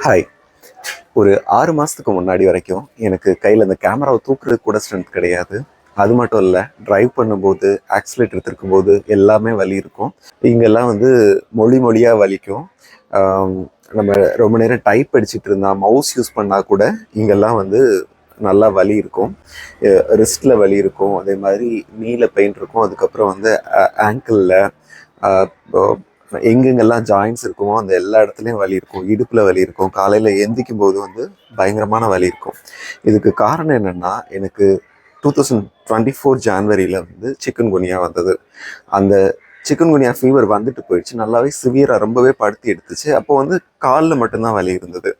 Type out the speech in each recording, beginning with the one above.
Hi ஒரு ஆறு மாதத்துக்கு முன்னாடி வரைக்கும் எனக்கு கையில் இந்த கேமராவை தூக்குறது கூட ஸ்ட்ரென்த் கிடையாது. அது மட்டும் இல்லை ட்ரைவ் பண்ணும்போது ஆக்சிலேட்டர் திருக்கும்போது எல்லாமே வலி இருக்கும். இங்கெல்லாம் வந்து மொழி மொழியாக வலிக்கும். நம்ம ரொம்ப நேரம் டைப் அடிச்சுட்டு இருந்தால் மவுஸ் யூஸ் பண்ணால் கூட இங்கெல்லாம் வந்து நல்லா வலி இருக்கும். ரிஸ்டில் வலி இருக்கும். அதே மாதிரி நீல பெயின் இருக்கும். அதுக்கப்புறம் வந்து ஆங்கிளில் எங்கெங்கெல்லாம் ஜாயின்ஸ் இருக்குமோ அந்த எல்லா இடத்துலையும் வலி இருக்கும். இடுப்பில் வலி இருக்கும். காலையில் எந்திக்கும் போது வந்து பயங்கரமான வலி இருக்கும். இதுக்கு காரணம் என்னென்னா எனக்கு டூ தௌசண்ட் டுவெண்ட்டி ஃபோர் ஜான்வரியில் வந்து சிக்கன் குனியா வந்தது. அந்த சிக்கன் குனியா ஃபீவர் வந்துட்டு போயிடுச்சு. நல்லாவே சிவியராக ரொம்பவே படுத்தி எடுத்துச்சு. அப்போ வந்து காலில் மட்டும்தான் வலி இருந்தது.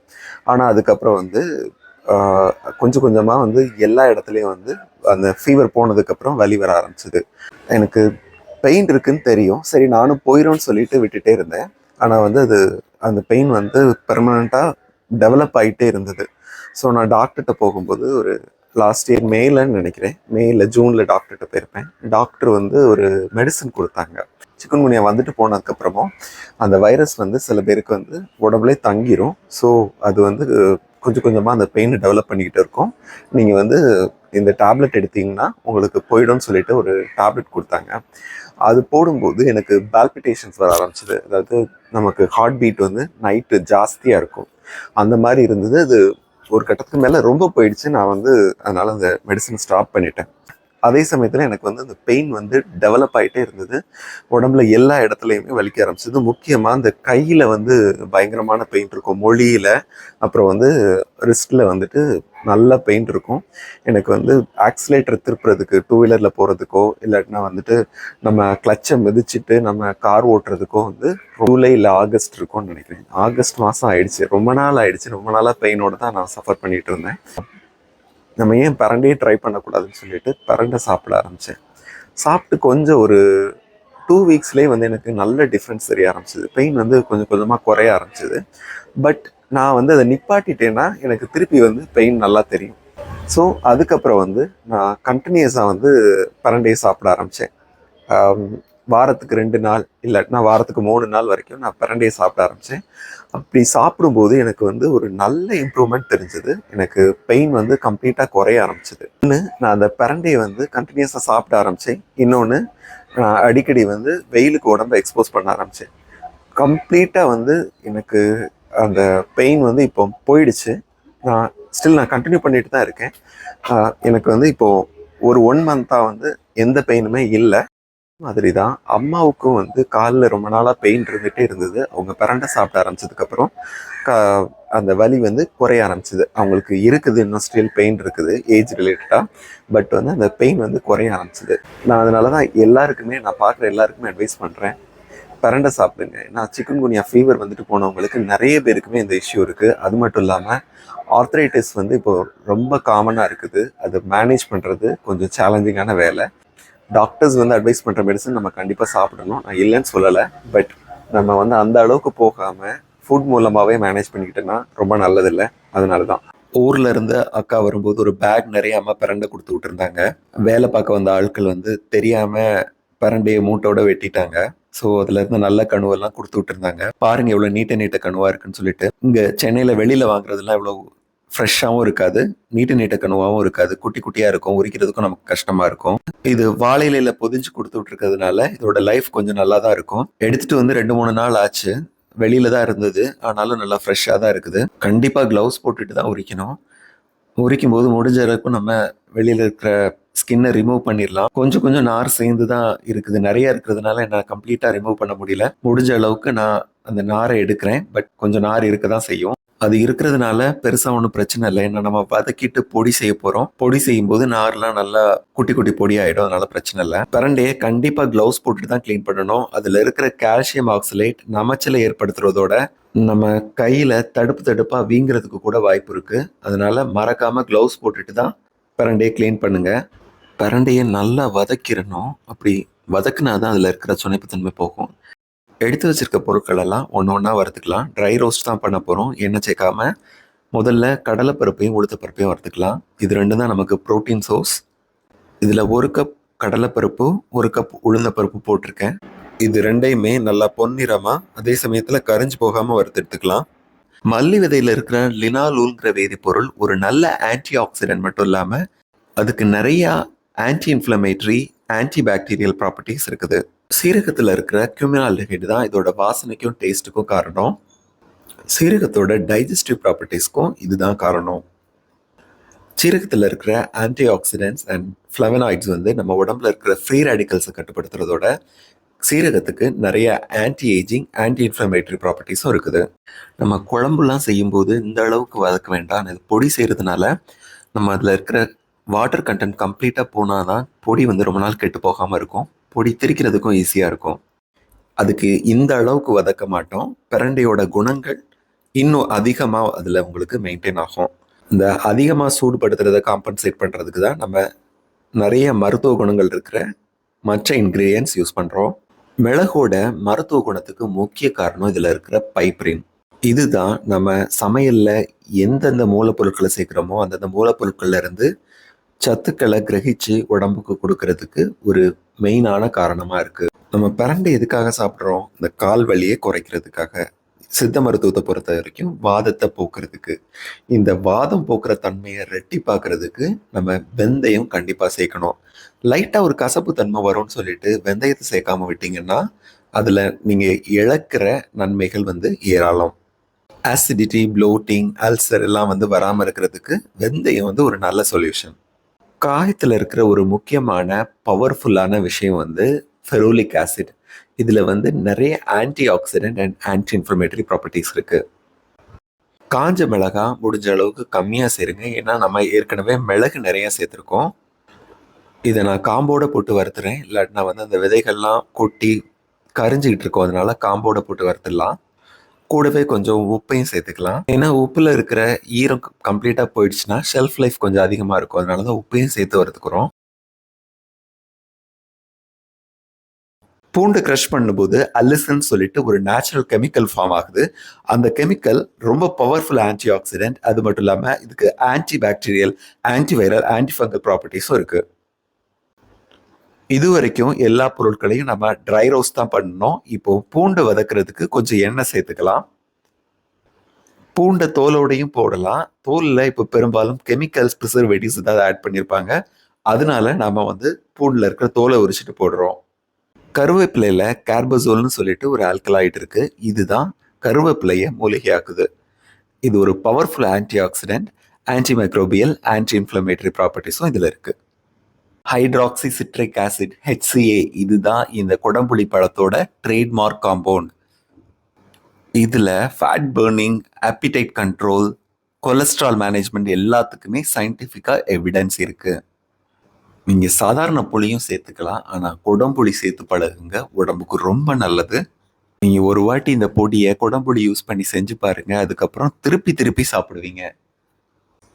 ஆனால் அதுக்கப்புறம் வந்து கொஞ்சம் கொஞ்சமாக வந்து எல்லா இடத்துலையும் வந்து அந்த ஃபீவர் போனதுக்கப்புறம் வலி வர ஆரம்பிச்சது. எனக்கு பெயின் இருக்குன்னு தெரியும். சரி நானும் போயிடும்னு சொல்லிட்டு விட்டுட்டே இருந்தேன். ஆனால் வந்து அது அந்த பெயின் வந்து பெர்மனண்ட்டாக டெவலப் ஆகிட்டே இருந்தது. ஸோ நான் டாக்டர்கிட்ட போகும்போது ஒரு லாஸ்ட் இயர் மேலன்னு நினைக்கிறேன். மேல ஜூனில் டாக்டர்கிட்ட போயிருப்பேன். டாக்டர் வந்து ஒரு மெடிசன் கொடுத்தாங்க. சிக்கன் குனியா வந்துட்டு போனதுக்கப்புறமும் அந்த வைரஸ் வந்து சில பேருக்கு வந்து உடம்புலே தங்கிரும். ஸோ அது வந்து கொஞ்சம் கொஞ்சமாக அந்த பெயினை டெவலப் பண்ணிக்கிட்டு இருக்கும். நீங்கள் வந்து இந்த டேப்லெட் எடுத்தீங்கன்னா உங்களுக்கு போயிடும்னு சொல்லிட்டு ஒரு டேப்லெட் கொடுத்தாங்க. அது போடும்போது எனக்கு பால்பிட்டேஷன்ஸ் வர ஆரம்பிச்சது. அதாவது நமக்கு ஹார்ட் பீட் வந்து நைட்டு ஜாஸ்தியாக இருக்கும். அந்த மாதிரி இருந்தது. அது ஒரு கட்டத்துக்கு மேலே ரொம்ப போயிடுச்சு. நான் வந்து அதனால் அந்த மெடிசன் ஸ்டாப் பண்ணிட்டேன். அதே சமயத்தில் எனக்கு வந்து அந்த பெயின் வந்து டெவலப் ஆகிட்டே இருந்தது. உடம்புல எல்லா இடத்துலையுமே வலிக்க ஆரம்பிச்சது. முக்கியமாக அந்த கையில் வந்து பயங்கரமான பெயின் இருக்கும். மொழியில் அப்புறம் வந்து ரிஸ்கில் வந்துட்டு நல்ல பெயின் இருக்கும். எனக்கு வந்து ஆக்சிலேட்டர் திருப்புறதுக்கு டூ வீலரில் போகிறதுக்கோ இல்லாட்டினா வந்துட்டு நம்ம கிளச்சை மிதிச்சிட்டு நம்ம கார் ஓட்டுறதுக்கோ வந்து ஜூலை இல்லை ஆகஸ்ட் இருக்கும்னு நினைக்கிறேன். ஆகஸ்ட் மாதம் ஆயிடுச்சு. ரொம்ப நாள் ஆயிடுச்சு. ரொம்ப நாளாக பெயினோட தான் நான் சஃபர் பண்ணிகிட்டு இருந்தேன். நம்ம ஏன் பரண்டையே ட்ரை பண்ணக்கூடாதுன்னு சொல்லிட்டு பரண்டை சாப்பிட ஆரம்பித்தேன் சாப்பிட்டு கொஞ்சம் ஒரு டூ வீக்ஸ்லேயே வந்து எனக்கு நல்ல டிஃப்ரென்ஸ் தெரிய ஆரம்பிச்சது. பெயின் வந்து கொஞ்சம் கொஞ்சமாக குறைய ஆரம்பிச்சிது. பட் நான் வந்து அதை நிப்பாட்டிட்டேன்னா எனக்கு திருப்பி வந்து பெயின் நல்லா தெரியும். ஸோ அதுக்கப்புறம் வந்து நான் கண்டினியூஸாக வந்து பரண்டையை சாப்பிட ஆரம்பித்தேன் வாரத்துக்கு ரெண்டு நாள் இல்லாட்டினா வாரத்துக்கு மூணு நாள் வரைக்கும் நான் பிரண்டையை சாப்பிட ஆரம்பித்தேன் அப்படி சாப்பிடும்போது எனக்கு வந்து ஒரு நல்ல இம்ப்ரூவ்மெண்ட் தெரிஞ்சது. எனக்கு பெயின் வந்து கம்ப்ளீட்டாக குறைய ஆரம்பிச்சது. ஒன்று நான் அந்த பிரண்டையை வந்து கண்டினியூஸாக சாப்பிட ஆரம்பித்தேன் இன்னொன்று நான் அடிக்கடி வந்து வெயிலுக்கு உடம்ப எக்ஸ்போஸ் பண்ண ஆரம்பித்தேன் கம்ப்ளீட்டாக வந்து எனக்கு அந்த பெயின் வந்து இப்போ போயிடுச்சு. நான் ஸ்டில் நான் கண்டினியூ பண்ணிட்டு தான் இருக்கேன். எனக்கு வந்து இப்போது ஒரு ஒன் மந்த்தாக வந்து எந்த பெயினுமே இல்லை. மாதிரி தான் அம்மாவுக்கும் வந்து காலில் ரொம்ப நாளாக பெயின் இருந்துகிட்டே இருந்தது. அவங்க பிரண்டை சாப்பிட ஆரம்பிச்சதுக்கப்புறம் கா அந்த வலி வந்து குறைய ஆரம்பிச்சது. அவங்களுக்கு இருக்குது இன்னும் ஸ்டில் பெயின் இருக்குது ஏஜ் ரிலேட்டடாக பட் வந்து அந்த பெயின் வந்து குறைய ஆரம்பிச்சது. நான் அதனால தான் எல்லாருக்குமே நான் பார்க்குற எல்லாருக்குமே அட்வைஸ் பண்ணுறேன் பரண்டை சாப்பிடுங்க. ஏன்னா சிக்கன் குனியா ஃபீவர் வந்துட்டு போனவங்களுக்கு நிறைய பேருக்குமே இந்த இஷ்யூ இருக்குது அது மட்டும் இல்லாமல் ஆர்த்ரைட்டிஸ் வந்து இப்போ ரொம்ப காமனாக இருக்குது. அதை மேனேஜ் பண்ணுறது கொஞ்சம் சேலஞ்சிங்கான வேலை. டாக்டர்ஸ் வந்து அட்வைஸ் பண்ணுற மெடிசன் நம்ம கண்டிப்பாக சாப்பிடணும். நான் இல்லைன்னு சொல்லலை பட் நம்ம வந்து அந்த அளவுக்கு போகாமல் ஃபுட் மூலமாகவே மேனேஜ் பண்ணிக்கிட்டேன்னா ரொம்ப நல்லதில்லை. அதனால தான் ஊரில் இருந்து அக்கா வரும்போது ஒரு பேக் நிறைய அம்மா பிறண்டை கொடுத்து விட்டுருந்தாங்க. வேலை பார்க்க வந்த ஆட்கள் வந்து தெரியாமல் பரண்டையை மூட்டோட வெட்டிட்டாங்க. ஸோ அதுல இருந்து நல்ல கணுவெல்லாம் கொடுத்து விட்டுருந்தாங்க. பாருங்க எவ்வளோ நீட்ட நீட்ட கணுவா இருக்குன்னு சொல்லிட்டு. இங்கே சென்னையில் வெளியில் வாங்குறதுலாம் எவ்வளோ ஃப்ரெஷ்ஷாகவும் இருக்காது நீட்டு நீட்ட கணுவாகவும் இருக்காது குட்டி குட்டியாக இருக்கும் உரிக்கிறதுக்கும் நமக்கு கஷ்டமாக இருக்கும். இது வாழை பொதிஞ்சு கொடுத்து விட்டுருக்கிறதுனால இதோட லைஃப் கொஞ்சம் நல்லா தான் இருக்கும். எடுத்துகிட்டு வந்து ரெண்டு மூணு நாள் ஆச்சு. வெளியில தான் இருந்தது. ஆனாலும் நல்லா ஃப்ரெஷ்ஷாக தான் இருக்குது. கண்டிப்பாக க்ளவுஸ் போட்டுட்டு தான் உரிக்கணும். உரிக்கும் போது முடிஞ்ச அளவுக்கு நம்ம வெளியில் இருக்கிற ஸ்கின்னை ரிமூவ் பண்ணிடலாம். கொஞ்சம் கொஞ்சம் நார் சேர்ந்து தான் இருக்குது. நிறைய இருக்கிறதுனால என்னால் கம்ப்ளீட்டாக ரிமூவ் பண்ண முடியல. முடிஞ்ச அளவுக்கு நான் அந்த நாரை எடுக்கிறேன். பட் கொஞ்சம் நார் இருக்க தான் செய்யும். அது இருக்கிறதுனால பெருசாக ஒன்றும் பிரச்சனை இல்லை. ஏன்னா நம்ம வதக்கிட்டு பொடி செய்ய போகிறோம் பொடி செய்யும் போது நார்லாம் நல்லா குட்டி குட்டி பொடி ஆகிடும் அதனால பிரச்சனை இல்லை. பிரண்டையை கண்டிப்பாக க்ளவுஸ் போட்டுட்டு தான் க்ளீன் பண்ணணும். அதில் இருக்கிற கால்சியம் ஆக்சலேட் நமச்சலை ஏற்படுத்துறதோட நம்ம கையில் தடுப்பு தடுப்பாக வீங்குறதுக்கு கூட வாய்ப்பு இருக்குது அதனால மறக்காமல் க்ளவுஸ் போட்டுட்டு தான் பிரண்டையை க்ளீன் பண்ணுங்க. பிரண்டையை நல்லா வதக்கிடணும். அப்படி வதக்குனா தான் அதில் இருக்கிற சுனைப்புத்தன்மை போகும். எடுத்து வச்சிருக்க பொருட்கள் எல்லாம் ஒன்று ஒன்றா வறுத்துக்கலாம். ட்ரை ரோஸ்ட் தான் பண்ண போகிறோம் எண்ணெய் சேர்க்காம முதல்ல கடலைப்பருப்பையும் உளுத்தப்பருப்பையும் வறுத்துக்கலாம். இது ரெண்டு தான் நமக்கு ப்ரோட்டீன் சோர்ஸ் இதில் ஒரு கப் கடலைப்பருப்பு ஒரு கப் உளுந்தப்பருப்பு போட்டிருக்கேன். இது ரெண்டையுமே நல்லா பொன்னிறமாக அதே சமயத்தில் கரைஞ்சி போகாமல் வறுத்து எடுத்துக்கலாம். மல்லி விதையில் இருக்கிற லினாலூல்ங்கிற வேதிப்பொருள் ஒரு நல்ல ஆன்டி ஆக்சிடென்ட் மட்டும் இல்லாமல் அதுக்கு நிறையா anti inflammatory anti bacterial properties இருக்குது. சீரகத்தில் இருக்கிற கியூமினால்டிஹைடு தான் இதோட வாசனைக்கும் டேஸ்ட்டுக்கும் காரணம். சீரகத்தோட டைஜஸ்டிவ் ப்ராப்பர்ட்டிஸ்க்கும் இதுதான் காரணம். சீரகத்தில் இருக்கிற ஆன்டி ஆக்சிடென்ட்ஸ் அண்ட் ஃப்ளவனாய்ட்ஸ் வந்து நம்ம உடம்புல இருக்கிற ஃப்ரீ ரேடிக்கல்ஸை கட்டுப்படுத்துறதோட சீரகத்துக்கு நிறைய ஆன்டி ஏஜிங் ஆன்டி இன்ஃப்ளமேட்டரி ப்ராப்பர்ட்டிஸும் இருக்குது. நம்ம குழம்புலாம் செய்யும்போது இந்த அளவுக்கு வதக்க வேண்டாம். இது பொடி செய்கிறதுனால நம்ம அதில் இருக்கிற வாட்டர் கண்டென்ட் கம்ப்ளீட்டாக போனால் தான் பொடி வந்து ரொம்ப நாள் கெட்டு போகாமல் இருக்கும். பொடி திரிக்கிறதுக்கும் ஈஸியாக இருக்கும். அதுக்கு இந்த அளவுக்கு வதக்க மாட்டோம். பிரண்டையோட குணங்கள் இன்னும் அதிகமாக அதில் உங்களுக்கு மெயின்டைன் ஆகும். இந்த அதிகமாக சூடுபடுத்துறதை காம்பன்சேட் பண்ணுறதுக்கு தான் நம்ம நிறைய மருத்துவ குணங்கள் இருக்கிற மற்ற இன்க்ரீடியன்ஸ் யூஸ் பண்ணுறோம் மிளகோட மருத்துவ குணத்துக்கு முக்கிய காரணம் இதில் இருக்கிற பைப்ரின் இதுதான் நம்ம சமையலில் எந்தெந்த மூலப்பொருட்களை சேர்க்குறோமோ அந்தந்த மூலப்பொருட்கள்ல இருந்து சத்துக்களை கிரகிச்சு உடம்புக்கு கொடுக்கறதுக்கு ஒரு மெயினான காரணமாக இருக்குது நம்ம பிரண்டை எதுக்காக சாப்பிட்றோம்? இந்த கால் வலியை குறைக்கிறதுக்காக. சித்த மருத்துவத்தை பொறுத்த வரைக்கும் வாதத்தை போக்குறதுக்கு. இந்த வாதம் போக்குற தன்மையை ரெட்டிப்பாக்குறதுக்கு நம்ம வெந்தயம் கண்டிப்பாக சேர்க்கணும். லைட்டாக ஒரு கசப்பு தன்மை வரும்னு சொல்லிட்டு வெந்தயத்தை சேர்க்காம விட்டீங்கன்னா அதில் நீங்கள் இழக்கிற நன்மைகள் வந்து ஏராளம். ஆசிடிட்டி ப்ளோட்டிங் அல்சர் எல்லாம் வந்து வராமல் இருக்கிறதுக்கு வெந்தயம் வந்து ஒரு நல்ல சொல்யூஷன் காயத்தில் இருக்கிற ஒரு முக்கியமான பவர்ஃபுல்லான விஷயம் வந்து ஃபெரோலிக் ஆசிட் இதில் வந்து நிறைய anti oxidant and anti inflammatory properties இருக்குது காஞ்ச மிளகா முடிஞ்ச அளவுக்கு கம்மியாக சேருங்க. ஏன்னா நம்ம ஏற்கனவே மிளகு நிறையா சேர்த்துருக்கோம். இதை நான் காம்போட போட்டு வறுத்துறேன். இல்லாட்டினா வந்து அந்த விதைகள்லாம் கொட்டி கரிஞ்சிக்கிட்டு இருக்கோம். அதனால காம்போட போட்டு வறுத்துடலாம். கூடவே கொஞ்சம் உப்பையும் சேர்த்துக்கலாம். ஏன்னா உப்பில் இருக்கிற ஈரம் கம்ப்ளீட்டாக போயிடுச்சுன்னா ஷெல்ஃப் லைஃப் கொஞ்சம் அதிகமாக இருக்கும். அதனால தான் உப்பையும் சேர்த்து வரதுக்குறோம் பூண்டு க்ரஷ் பண்ணும்போது அல்லிசன் சொல்லிட்டு ஒரு நேச்சுரல் கெமிக்கல் ஃபார்ம் ஆகுது. அந்த கெமிக்கல் ரொம்ப பவர்ஃபுல் ஆன்டி ஆக்சிடென்ட் அது மட்டும் இல்லாமல் இதுக்கு anti bacterial anti viral anti fungal ப்ராப்பர்ட்டிஸும் இருக்குது இது வரைக்கும் எல்லா பொருட்களையும் நம்ம ட்ரை ரோஸ்ட் தான் பண்ணணும். இப்போ பூண்டு வதக்குறதுக்கு கொஞ்சம் எண்ணெய் சேர்த்துக்கலாம். பூண்டை தோலோடையும் போடலாம். தோலில் இப்போ பெரும்பாலும் கெமிக்கல்ஸ் ப்ரிசர்வேட்டிவ்ஸ் ஏதாவது ஆட் பண்ணியிருப்பாங்க அதனால நம்ம வந்து பூண்டில் இருக்கிற தோலை உரிச்சிட்டு போடுறோம். கருவேப்பிலையில் கார்பசோல்னு சொல்லிட்டு ஒரு ஆல்கலாய்ட் இருக்கு. இதுதான் கருவேப்பிலையை மூலிகையாக்குது. இது ஒரு powerful anti oxidant anti microbial anti inflammatory ப்ராப்பர்ட்டிஸும் இதில் இருக்குது ஹைட்ராக்சி சிட்ரிக் ஆசிட் ஹெச்சிஏ இதுதான் இந்த குடம்புளி பழத்தோட ட்ரேட்மார்க் காம்பவுண்ட் இதில் fat burning appetite control cholesterol management எல்லாத்துக்குமே சயின்டிஃபிக்காக எவிடன்ஸ் இருக்குது நீங்கள் சாதாரண புளியும் சேர்த்துக்கலாம் ஆனால் குடம்புளி சேர்த்து பழகுங்க உடம்புக்கு ரொம்ப நல்லது. நீங்கள் ஒரு வாட்டி இந்த பொடியை குடம்புளி யூஸ் பண்ணி செஞ்சு பாருங்கள் அதுக்கப்புறம் திருப்பி திருப்பி சாப்பிடுவீங்க.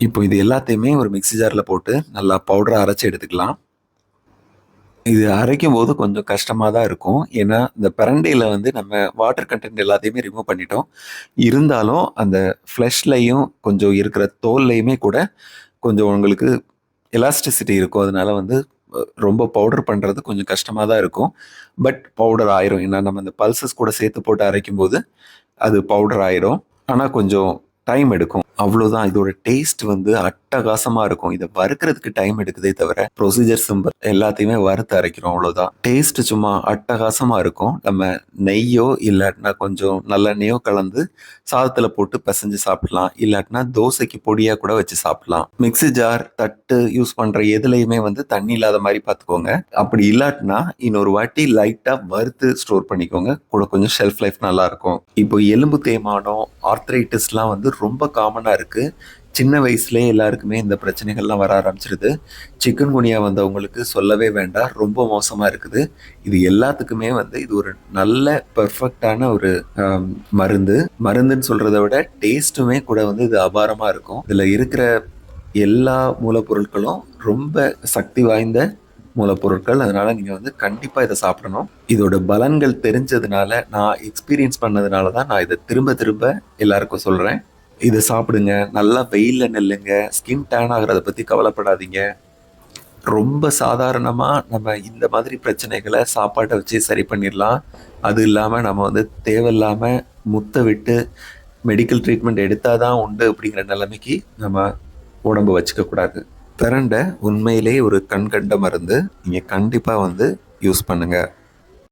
இப்போ இது எல்லாத்தையுமே ஒரு மிக்ஸி ஜாரில் போட்டு நல்லா பவுடரை அரைச்சி எடுத்துக்கலாம். இது அரைக்கும் போது கொஞ்சம் கஷ்டமாக தான் இருக்கும். ஏன்னா இந்த பிரண்டையில் வந்து நம்ம வாட்டர் கண்டென்ட் எல்லாத்தையுமே ரிமூவ் பண்ணிட்டோம். இருந்தாலும் அந்த ஃப்ளஷ்லையும் கொஞ்சம் இருக்கிற தோல்லையுமே கூட கொஞ்சம் உங்களுக்கு எலாஸ்டிசிட்டி இருக்கும். அதனால வந்து ரொம்ப பவுடர் பண்ணுறது கொஞ்சம் கஷ்டமாக தான் இருக்கும். பட் பவுடர் ஆயிரும். ஏன்னா நம்ம அந்த பல்சஸ் கூட சேர்த்து போட்டு அரைக்கும் போது அது பவுடர் ஆயிரும். ஆனால் கொஞ்சம் டைம் எடுக்கும். அவ்வளோதான் இதோட டேஸ்ட் வந்து அட்டகாசமாக இருக்கும். இதை வறுக்கிறதுக்கு டைம் எடுக்குதே தவிர ப்ரொசீஜர் சிம்பிள் எல்லாத்தையுமே வறுத்து அரைக்கிறோம் அவ்வளோதான் டேஸ்ட் சும்மா அட்டகாசமாக இருக்கும். நம்ம நெய்யோ இல்லாட்டினா கொஞ்சம் நல்லெண்ணெயோ கலந்து சாதத்தில் போட்டு பிசைஞ்சு சாப்பிடலாம். இல்லாட்டினா தோசைக்கு பொடியாக கூட வச்சு சாப்பிடலாம். மிக்ஸி ஜார் தட்டு யூஸ் பண்ணுற எதுலையுமே வந்து தண்ணி இல்லாத மாதிரி பார்த்துக்கோங்க அப்படி இல்லாட்டினா இன்னொரு வாட்டி லைட்டாக வறுத்து ஸ்டோர் பண்ணிக்கோங்க. கூட கொஞ்சம் ஷெல்ஃப் லைஃப் நல்லாயிருக்கும் இப்போ எலும்பு தேய்மானம் ஆர்த்ரைட்டிஸ்லாம் வந்து ரொம்ப காமனாக இருக்குது சின்ன வயசுலேயே எல்லாருக்குமே இந்த பிரச்சனைகள்லாம் வர ஆரம்பிச்சிருது. சிக்கன் குனியா வந்தவங்களுக்கு சொல்லவே வேண்டாம். ரொம்ப மோசமாக இருக்குது. இது எல்லாத்துக்குமே வந்து இது ஒரு நல்ல பெர்ஃபெக்டான ஒரு மருந்து. மருந்துன்னு சொல்கிறத விட டேஸ்ட்டுமே கூட வந்து இது அபாரமாக இருக்கும். இதில் இருக்கிற எல்லா மூலப்பொருட்களும் ரொம்ப சக்தி வாய்ந்த மூலப்பொருட்கள். அதனால் நீங்கள் வந்து கண்டிப்பாக இதை சாப்பிடணும். இதோட பலன்கள் தெரிஞ்சதுனால நான் எக்ஸ்பீரியன்ஸ் பண்ணதுனால தான் நான் இதை திரும்ப திரும்ப எல்லாருக்கும் சொல்கிறேன் இதை சாப்பிடுங்க நல்லா வெயிலில் நெல்லுங்க ஸ்கின் டேன் ஆகிறத பற்றி கவலைப்படாதீங்க. ரொம்ப சாதாரணமாக நம்ம இந்த மாதிரி பிரச்சனைகளை சாப்பாட்டை வச்சு சரி பண்ணிடலாம். அது இல்லாமல் நம்ம வந்து தேவையில்லாமல் முத்த விட்டு மெடிக்கல் ட்ரீட்மெண்ட் எடுத்தால் தான் உண்டு அப்படிங்கிற நிலைமைக்கு நம்ம உடம்பு வச்சுக்கக்கூடாது பிரண்டை ஒரு கண்கண்ட மருந்து நீங்கள் கண்டிப்பாக வந்து யூஸ் பண்ணுங்கள்